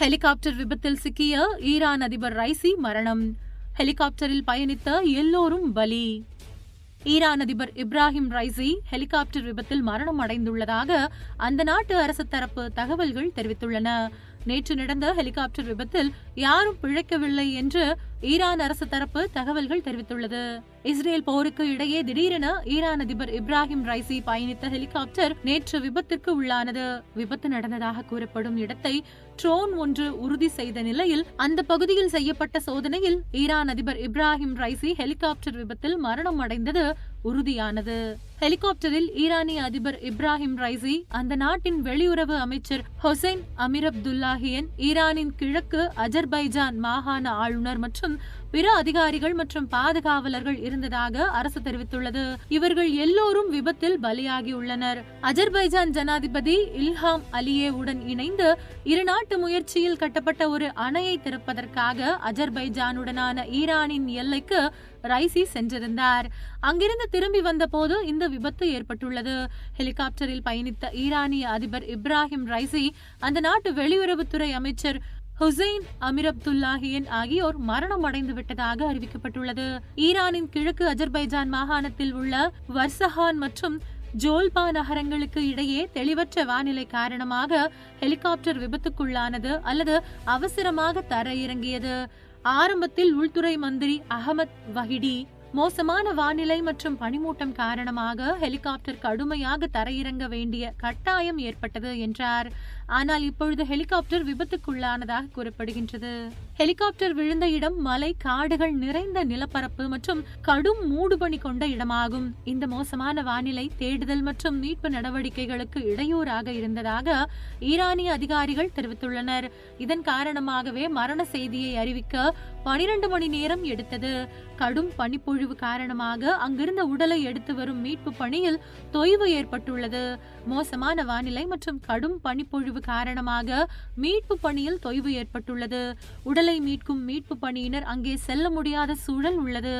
Helicopter விபத்தில் சிக்கிய Iran அதிபர் ரைசி மரணம். ஹெலிகாப்டரில் பயணித்த எல்லோரும் பலி. ஈரான் அதிபர் இப்ராஹிம் ரைசி ஹெலிகாப்டர் விபத்தில் மரணம் அடைந்துள்ளதாக அந்த நாட்டு அரசு தரப்பு தகவல்கள் தெரிவித்துள்ளன. நேற்று நடந்த ஹெலிகாப்டர் விபத்தில் யாரும் பிழைக்கவில்லை என்று ஈரான் அரசு தரப்பு தகவல்கள் தெரிவித்துள்ளது. இஸ்ரேல் போருக்கு இடையே திடீரென ஈரான் அதிபர் இப்ராஹிம் ரைசி பயணித்த ஹெலிகாப்டர் நேற்று விபத்திற்கு உள்ளானது. விபத்து நடந்ததாக கூறப்படும் இடத்தை ட்ரோன் ஒன்று உறுதி செய்த நிலையில் அந்த பகுதியில் செய்யப்பட்ட சோதனையில் ஈரான் அதிபர் இப்ராஹிம் ரைசி ஹெலிகாப்டர் விபத்தில் மரணம் அடைந்தது உறுதியானது. ஹெலிகாப்டரில் ஈரானிய அதிபர் இப்ராஹிம் ரைசி அந்த நாட்டின் வெளியுறவு அமைச்சர் ஹொசைன் அமீர் அப்துல்லாஹியன் ஈரானின் கிழக்கு அஜர்பைஜான் மாகாண ஆளுநர் மற்றும் பிற அதிகாரிகள் மற்றும் பாதுகாவலர்கள் இருந்ததாக அரசு தெரிவித்துள்ளது. இவர்கள் எல்லோரும் விபத்தில் பலியாகியுள்ளனர். அஜர்பைஜான் ஜனாதிபதி இல்ஹாம் அலியேவுடன் இணைந்து இரு நாட்டு முயற்சியில் கட்டப்பட்ட ஒரு அணையை திறப்பதற்காக அஜர்பைஜானுடனான ஈரானின் எல்லைக்கு ரைசி சென்றிருந்தார். அங்கிருந்து திரும்பி வந்தபோது இந்த விபத்து ஏற்பட்டுள்ளது. ஹெலிகாப்டரில் பயணித்த ஈரானிய அதிபர் இப்ராஹிம் ரைசி அந்த நாட்டு வெளியுறவுத்துறை அமைச்சர் ஹுசைன் அமீர் அப்துல்லாஹியன் ஆகியோர் மரணம் அடைந்து விட்டதாக அறிவிக்கப்பட்டுள்ளது. ஈரானின் கிழக்கு அஜர்பைஜான் மாகாணத்தில் உள்ள வர்சஹான் மற்றும் ஜோல்பா நகரங்களுக்கு இடையே தெளிவற்ற வானிலை காரணமாக ஹெலிகாப்டர் விபத்துக்குள்ளானது அல்லது அவசரமாக தரையிறங்கியது. ஆரம்பத்தில் உள்துறை மந்திரி அகமத் வஹிடி மோசமான வானிலை மற்றும் பனிமூட்டம் காரணமாக ஹெலிகாப்டர் கடுமையாக தரையிறங்க வேண்டிய கட்டாயம் ஏற்பட்டது என்றார். ஆனால் இப்பொழுது ஹெலிகாப்டர் விபத்துக்குள்ளானதாக கூறப்படுகின்றது. ஹெலிகாப்டர் விழுந்த இடம் மலை காடுகள் நிறைந்த நிலப்பரப்பு மற்றும் கடும் மூடுபனி கொண்ட இடமாகும். இந்த மோசமான வானிலை தேடுதல் மற்றும் மீட்பு நடவடிக்கைகளுக்கு இடையூறாக இருந்ததாக ஈரானிய அதிகாரிகள் தெரிவித்துள்ளனர். இதன் காரணமாகவே மரண செய்தியை அறிவிக்க பனிரெண்டு மணி நேரம் எடுத்தது. கடும் பனிப்பொழிவு காரணமாக அங்கிருந்த உடலை எடுத்து வரும் மீட்பு பணியில் தொய்வு ஏற்பட்டுள்ளது. மோசமான வானிலை மற்றும் கடும் பனிப்பொழிவு காரணமாக மீட்பு பணியில் தொய்வு ஏற்பட்டுள்ளது. உடலை மீட்கும் மீட்பு பணியினர் அங்கே செல்ல முடியாத சூழல் உள்ளது.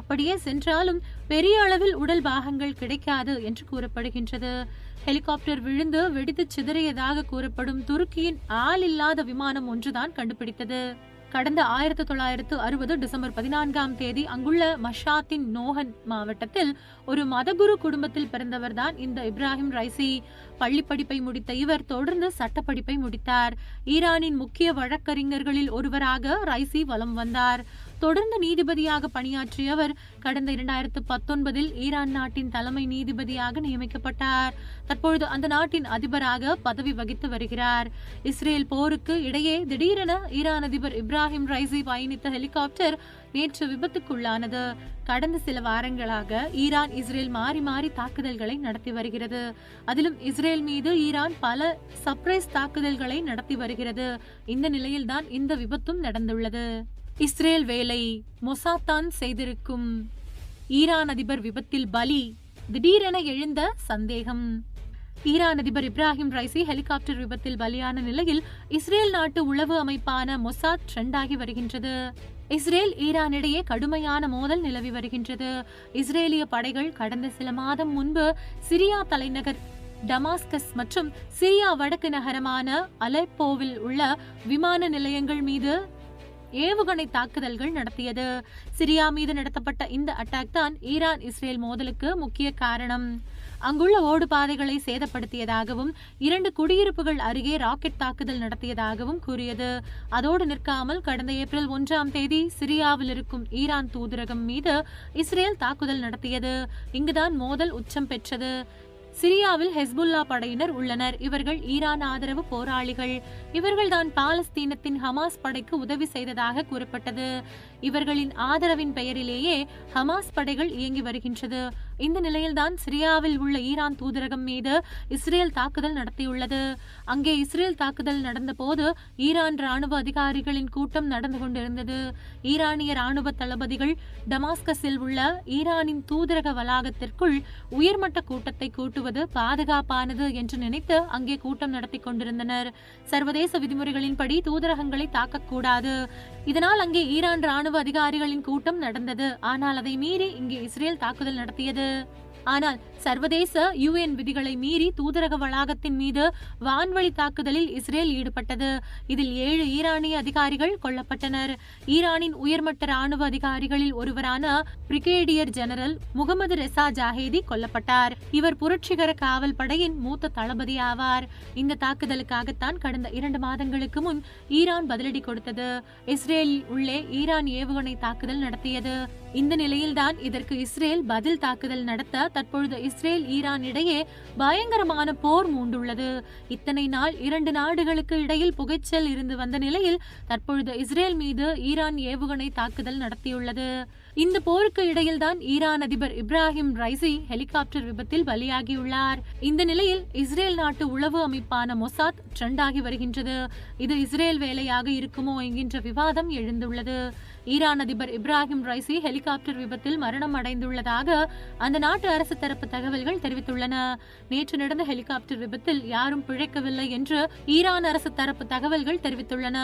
அப்படியே சென்றாலும் பெரிய அளவில் உடல் பாகங்கள் கிடைக்காது என்று கூறப்படுகின்றது. ஹெலிகாப்டர் விழுந்து வெடித்து சிதறியதாக கூறப்படும் துருக்கியின் ஆள் இல்லாத விமானம் ஒன்றுதான் கண்டுபிடித்தது. கடந்த ஆயிரத்தி தொள்ளாயிரத்து அறுபது டிசம்பர் பதினான்காம் தேதி அங்குள்ள மஷாத்தின் நோஹன் மாவட்டத்தில் ஒரு மதகுரு குடும்பத்தில் பிறந்தவர்தான் இந்த இப்ராஹிம் ரைசி. பள்ளி படிப்பை முடித்த இவர் தொடர்ந்து சட்டப்படிப்பை முடித்தார். ஈரானின் முக்கிய வழக்கறிஞர்களில் ஒருவராக ரைசி வலம் வந்தார். தொடர்ந்து நீதிபதியாக பணியாற்றியவர் கடந்த இரண்டாயிரத்து பத்தொன்பதில் ஈரான் நாட்டின் தலைமை நீதிபதியாக நியமிக்கப்பட்டார். தற்பொழுது அந்த நாட்டின் அதிபராக பதவி வகித்து வருகிறார். இஸ்ரேல் போருக்கு இடையே திடீரென ஈரான் அதிபர் இப்ராஹிம் ரைசி பயணித்த ஹெலிகாப்டர் நேற்று விபத்துக்குள்ளானது. கடந்த சில வாரங்களாக ஈரான் இஸ்ரேல் மாறி மாறி தாக்குதல்களை நடத்தி வருகிறது. அதிலும் இஸ்ரேல் மீது ஈரான் பல சர்ப்ரைஸ் தாக்குதல்களை நடத்தி வருகிறது. இந்த நிலையில்தான் இந்த விபத்தும் நடந்துள்ளது. இஸ்ரேல் வேலை மொசாத்தான் செய்திருக்கும் ஈரான் அதிபர் விபத்தில் பலி திடீரென எழுந்த சந்தேகம். ஈரான் அதிபர் இப்ராஹிம் ரைசி ஹெலிகாப்டர் விபத்தில் பலியான நிலையில் இஸ்ரேல் நாட்டு உளவு அமைப்பான மொசாத் ட்ரெண்டாகி வருகின்றது. இஸ்ரேல் ஈரான் இடையே கடுமையான மோதல் நிலவி வருகின்றது. இஸ்ரேலிய படைகள் கடந்த சில மாதம் முன்பு சிரியா தலைநகர் டமாஸ்கஸ் மற்றும் சிரியா வடக்கு நகரமான அலெப்போவில் உள்ள விமான நிலையங்கள் மீது ஏவுகணை தாக்குதல்கள் நடத்தியது. சிரியா மீது நடத்தப்பட்ட இந்த அட்டாக் தான் ஈரான் இஸ்ரேல் மோதலுக்கு முக்கிய காரணம். அங்குள்ள ஓடு பாதைகளை சேதப்படுத்தியதாகவும் இரண்டு குடியிருப்புகள் அருகே ராக்கெட் தாக்குதல் நடத்தியதாகவும் கூறியது. அதோடு நிற்காமல் கடந்த ஏப்ரல் ஒன்றாம் தேதி சிரியாவில் இருக்கும் ஈரான் தூதரகம் மீது இஸ்ரேல் தாக்குதல் நடத்தியது. இங்குதான் மோதல் உச்சம் பெற்றது. சிரியாவில் ஹெஸ்புல்லா படையினர் உள்ளனர். இவர்கள் ஈரான் ஆதரவு போராளிகள். இவர்கள்தான் பாலஸ்தீனத்தின் ஹமாஸ் படைக்கு உதவி செய்ததாக கூறப்பட்டது. இவர்களின் ஆதரவின் பெயரிலேயே ஹமாஸ் படைகள் இயங்கி வருகின்றது. இந்த நிலையில்தான் சிரியாவில் உள்ள ஈரான் தூதரகம் மீது இஸ்ரேல் தாக்குதல் நடத்தியுள்ளது. அங்கே இஸ்ரேல் தாக்குதல் நடந்தபோது ஈரான் ராணுவ அதிகாரிகளின் கூட்டம் நடந்து கொண்டிருந்தது. ஈரானிய ராணுவ தளபதிகள் டமாஸ்கஸில் உள்ள ஈரானின் தூதரக வளாகத்திற்குள் உயர்மட்ட கூட்டத்தை கூட்டுவது பாதுகாப்பானது என்று நினைத்து அங்கே கூட்டம் நடத்தி கொண்டிருந்தனர். சர்வதேச விதிமுறைகளின்படி தூதரகங்களை தாக்கக்கூடாது. இதனால் அங்கே ஈரான் ராணுவ அதிகாரிகளின் கூட்டம் நடந்தது. ஆனால் அதை மீறி இங்கே இஸ்ரேல் தாக்குதல் நடத்தியது. ஆனால் சர்வதேச யுஎன் விதிகளை மீறி தூதரக வளாகத்தின் மீது வான்வழி தாக்குதலில் இஸ்ரேல் ஈடுபட்டது. இதில் ஏழு ஈரானிய அதிகாரிகள் கொல்லப்பட்டனர். ஈரானின் உயர்மட்ட ராணுவ அதிகாரிகளில் ஒருவரான brigadier general Mohammad Reza Zahedi கொல்லப்பட்டார். இவர் புரட்சிகர காவல் படையின் மூத்த தளபதி ஆவார். இந்த தாக்குதலுக்காகத்தான் கடந்த இரண்டு மாதங்களுக்கு முன் ஈரான் பதிலடி கொடுத்தது. இஸ்ரேல் உள்ளே ஈரான் ஏவுகணை தாக்குதல் நடத்தியது. இந்த நிலையில்தான் இதற்கு இஸ்ரேல் பதில் தாக்குதல் நடத்த தற்பொழுது இஸ்ரேல் ஈரான் இடையே பயங்கரமான போர் மூண்டுள்ளது. இத்தனை நாள் இரண்டு நாடுகளுக்கு இடையில் புகைச்சல் இருந்து வந்த நிலையில் தற்பொழுது இஸ்ரேல் மீது ஈரான் ஏவுகணை தாக்குதல் நடத்தியுள்ளது. இந்த போருக்கு இடையில்தான் ஈரான் அதிபர் இப்ராஹிம் ரைசி ஹெலிகாப்டர் விபத்தில் பலியாகியுள்ளார். இந்த நிலையில் இஸ்ரேல் நாட்டு உளவு அமைப்பான மொசாத் ட்ரெண்டாகி வருகின்றது. இது இஸ்ரேல் வேலையாக இருக்குமோ என்கின்ற விவாதம் எழுந்துள்ளது. ஈரான் அதிபர் இப்ராஹிம் ரைசி ஹெலிகாப்டர் விபத்தில் மரணம் அடைந்துள்ளதாக அந்த நாட்டு அரசு தரப்பு தகவல்கள் தெரிவித்துள்ளன. நேற்று நடந்த ஹெலிகாப்டர் விபத்தில் யாரும் பிழைக்கவில்லை என்று ஈரான் அரசு தரப்பு தகவல்கள் தெரிவித்துள்ளன.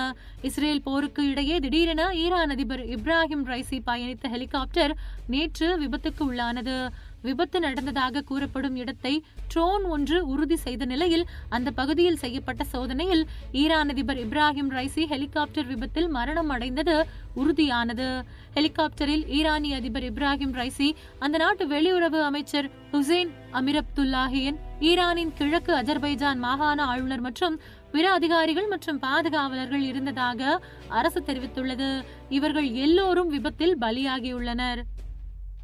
இஸ்ரேல் போருக்கு இடையே திடீரென ஈரான் அதிபர் இப்ராஹிம் ரைசி பயணித்த ஹெலிகாப்டர் நேற்று விபத்துக்கு உள்ளானது. விபத்து நடந்ததாக கூறப்படும் இடத்தை ட்ரோன் ஒன்று உறுதி செய்த நிலையில் அந்த பகுதியில் செய்யப்பட்ட சோதனையில் ஈரான் அதிபர் இப்ராஹிம் ரைசி ஹெலிகாப்டர் விபத்தில் மரணம் அடைந்தது உறுதியானது. ஹெலிகாப்டரில் ஈரானிய அதிபர் இப்ராஹிம் ரைசி அந்த நாட்டு வெளியுறவு அமைச்சர் ஹுசைன் அமீர் அப்துல்லாஹியன் ஈரானின் கிழக்கு அஜர்பைஜான் மாகாண ஆளுநர் மற்றும் பிற அதிகாரிகள் மற்றும் பாதுகாவலர்கள் இருந்ததாக அரசு தெரிவித்துள்ளது. இவர்கள் எல்லோரும் விபத்தில் பலியாகியுள்ளனர்.